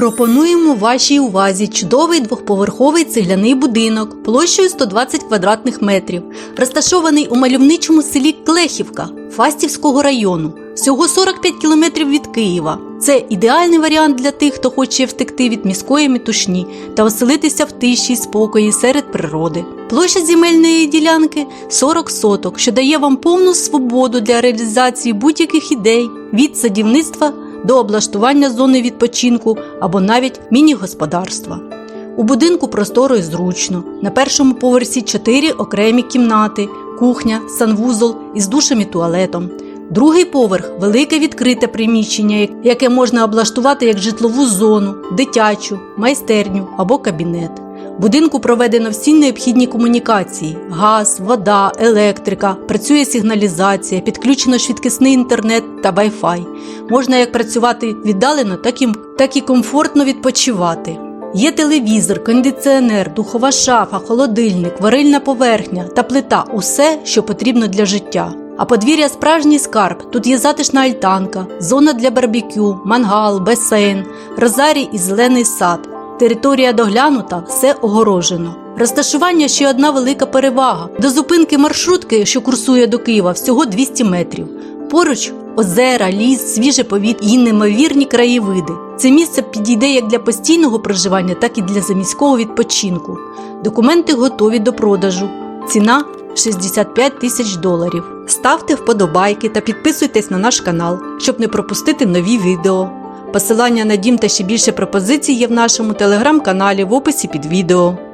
Пропонуємо вашій увазі чудовий двохповерховий цегляний будинок площею 120 квадратних метрів, розташований у мальовничому селі Клехівка Фастівського району, всього 45 кілометрів від Києва. Це ідеальний варіант для тих, хто хоче втекти від міської метушні та оселитися в тиші й спокої серед природи. Площа земельної ділянки 40 соток, що дає вам повну свободу для реалізації будь-яких ідей від садівництва до облаштування зони відпочинку або навіть міні-господарства. У будинку просторо і зручно. На першому поверсі чотири окремі кімнати, кухня, санвузол із душем і туалетом. Другий поверх велике відкрите приміщення, яке можна облаштувати як житлову зону, дитячу, майстерню або кабінет. Будинку проведено всі необхідні комунікації: газ, вода, електрика, працює сигналізація, підключено швидкісний інтернет та Wi-Fi. Можна як працювати віддалено, так і, так і комфортно відпочивати. Є телевізор, кондиціонер, духова шафа, холодильник, варильна поверхня та плита усе, що потрібно для життя. А подвір'я справжній скарб. Тут є затишна альтанка, зона для барбекю, мангал, басейн, розарій і зелений сад. Територія доглянута, все огорожено. Розташування ще одна велика перевага. До зупинки маршрутки, що курсує до Києва, всього 200 метрів. Поруч озера, ліс, свіже повітря і неймовірні краєвиди. Це місце підійде як для постійного проживання, так і для заміського відпочинку. Документи готові до продажу. Ціна 65 тисяч доларів. Ставте вподобайки та підписуйтесь на наш канал, щоб не пропустити нові відео. Посилання на дім та ще більше пропозицій є в нашому телеграм-каналі в описі під відео.